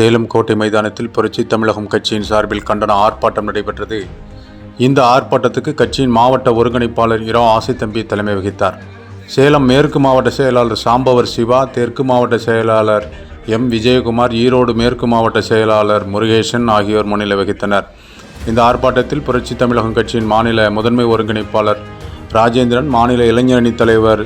சேலம் கோட்டை மைதானத்தில் புரட்சி தமிழகம் கட்சியின் சார்பில் கண்டன ஆர்ப்பாட்டம் நடைபெற்றது. இந்த ஆர்ப்பாட்டத்துக்கு கட்சியின் மாவட்ட ஒருங்கிணைப்பாளர் இரா. ஆசைத்தம்பி தலைமை வகித்தார். சேலம் மேற்கு மாவட்ட செயலாளர் சாம்பவர் சிவா தெற்கு மாவட்ட செயலாளர் எம். விஜயகுமார் ஈரோடு மேற்கு மாவட்ட செயலாளர் முருகேசன் ஆகியோர் முன்னிலை வகித்தனர். இந்த ஆர்ப்பாட்டத்தில் புரட்சி தமிழகம் கட்சியின் மாநில முதன்மை ஒருங்கிணைப்பாளர் ராஜேந்திரன் மாநில இளைஞரணி தலைவர்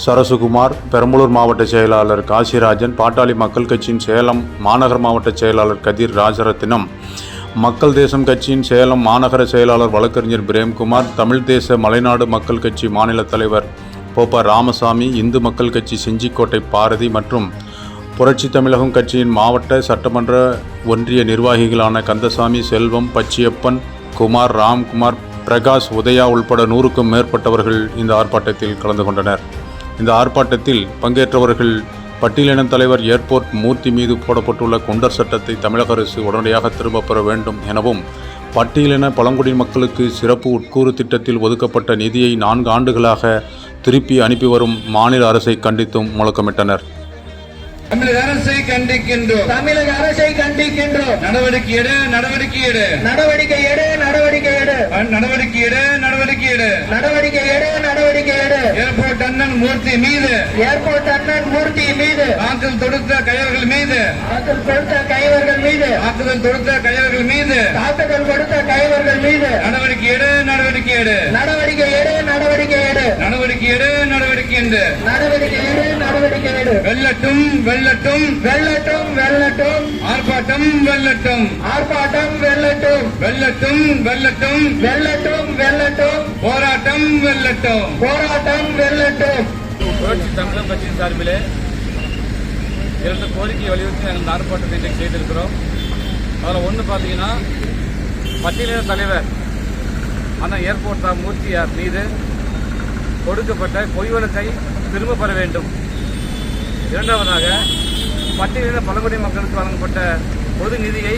சரசுகுமார் பெரம்பலூர் மாவட்ட செயலாளர் காசிராஜன் பாட்டாளி மக்கள் கட்சியின் சேலம் மாநகர் மாவட்ட செயலாளர் கதிர் ராஜரத்தினம் மக்கள் தேசம் கட்சியின் சேலம் மாநகர செயலாளர் வழக்கறிஞர் பிரேம்குமார் தமிழ் தேச மலைநாடு மக்கள் கட்சி மாநில தலைவர் போப்பா ராமசாமி இந்து மக்கள் கட்சி செஞ்சிக்கோட்டை பாரதி மற்றும் புரட்சி தமிழகம் கட்சியின் மாவட்ட சட்டமன்ற ஒன்றிய நிர்வாகிகளான கந்தசாமி செல்வம் பச்சியப்பன் குமார் ராம்குமார் பிரகாஷ் உதயா உள்பட நூறுக்கும் மேற்பட்டவர்கள் இந்த ஆர்ப்பாட்டத்தில் கலந்து கொண்டனர். இந்த ஆர்ப்பாட்டத்தில் பங்கேற்றவர்கள் பட்டியலின தலைவர் ஏர்போர்ட் மூர்த்தி மீது போடப்பட்டுள்ள குண்டர் சட்டத்தை தமிழக அரசு உடனடியாக திரும்பப் பெற வேண்டும் எனவும் பட்டியலின பழங்குடி மக்களுக்கு சிறப்பு உட்கூறு திட்டத்தில் ஒதுக்கப்பட்ட நிதியை நான்கு ஆண்டுகளாக திருப்பி அனுப்பி வரும் மாநில அரசை கண்டித்தும் முழக்கமிட்டனர். தமிழக அரசை கண்டிக்கின்றோம். தமிழக அரசை கண்டிக்கின்றோம். நடவடிக்கை எடு நடவடிக்கை எடு. நடவடிக்கை எடு நடவடிக்கை எடு. நடவடிக்கை எடு நடவடிக்கை எடு. நடவடிக்கை எடு நடவடிக்கை எடு. ஏர்போர்ட் அண்ணன் மூர்த்தி மீது. ஏர்போர்ட் அண்ணன் மூர்த்தி மீது. தாக்குதல் தொடுத்த கையவர்கள் மீது. தாக்குதல் தொடுத்த கையவர்கள் மீது. தாக்குதல் தொடுத்த கையவர்கள் மீது. தாக்குதல் கொடுத்த கையவர்கள் மீது. நடவடிக்கை எடு நடவடிக்கை எடு. நடவடிக்கை எடு நடவடிக்கை எடு. நடவடிக்கை எடு நடவடிக்கை என்று நடவடிக்கை எடு நடவடிக்கை எடு. வெள்ளட்டும் வெள்ளட்டும் வெள்ளட்டும் வெள்ளட்டும் ஆர்ப்பாட்டம் வெள்ளட்டும் ஆர்ப்பாட்டம் வெள்ளட்டும் வெள்ளட்டும் வெள்ளட்டும் வெள்ளட்டும் வெள்ளட்டும் போராட்டம் வெள்ளட்டும் போராட்டம் வெள்ளட்டும் புரட்சி தமிழம் கட்சியின் சார்பிலே இரண்டு கோரிக்கையை வலியுறுத்தி நாங்கள் இந்த ஆர்ப்பாட்டத்தை இன்றைக்கு செய்திருக்கிறோம். அதில் ஒன்று பார்த்தீங்கன்னா பட்டியலின தலைவர் அந்த ஏர்போர்ட் தான் மூர்த்தியார் மீது கொடுக்கப்பட்ட பொய் வழக்கை திரும்ப பெற வேண்டும். இரண்டாவதாக பட்டியலின பழங்குடி மக்களுக்கு வழங்கப்பட்ட பொது நிதியை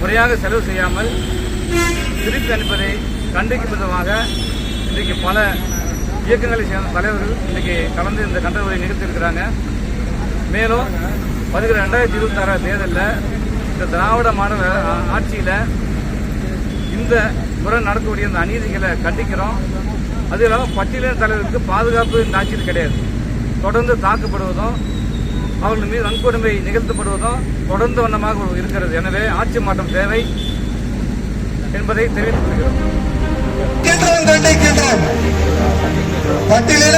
முறையாக செலவு செய்யாமல் திருப்பி அனுப்பதை கண்டிக்கும் விதமாக இன்றைக்கு பல இயக்கங்களை சேர்ந்த தலைவர்கள் இன்றைக்கி கலந்து இந்த கண்டனங்களை நிகழ்த்தியிருக்கிறாங்க. மேலும் வருகிற ரெண்டாயிரத்தி இருபத்தி ஆறாம் தேர்தலில் இந்த திராவிட மாடல் ஆட்சியில் இந்த முறை நடக்கக்கூடிய இந்த அநீதிகளை கண்டிக்கிறோம். அது இல்லாமல் பட்டியலின தலைவருக்கு பாதுகாப்பு இந்த ஆட்சியில் கிடையாது. தொடர்ந்து தாக்கப்படுவதும் அவர்கள் மீது வன்கொடுமை நிகழ்த்தப்படுவதும் தொடர்ந்து வண்ணமாக இருக்கிறது. எனவே ஆட்சி மாற்றம் தேவை என்பதை தெரிவித்துக் கொள்கிறோம். பட்டியலின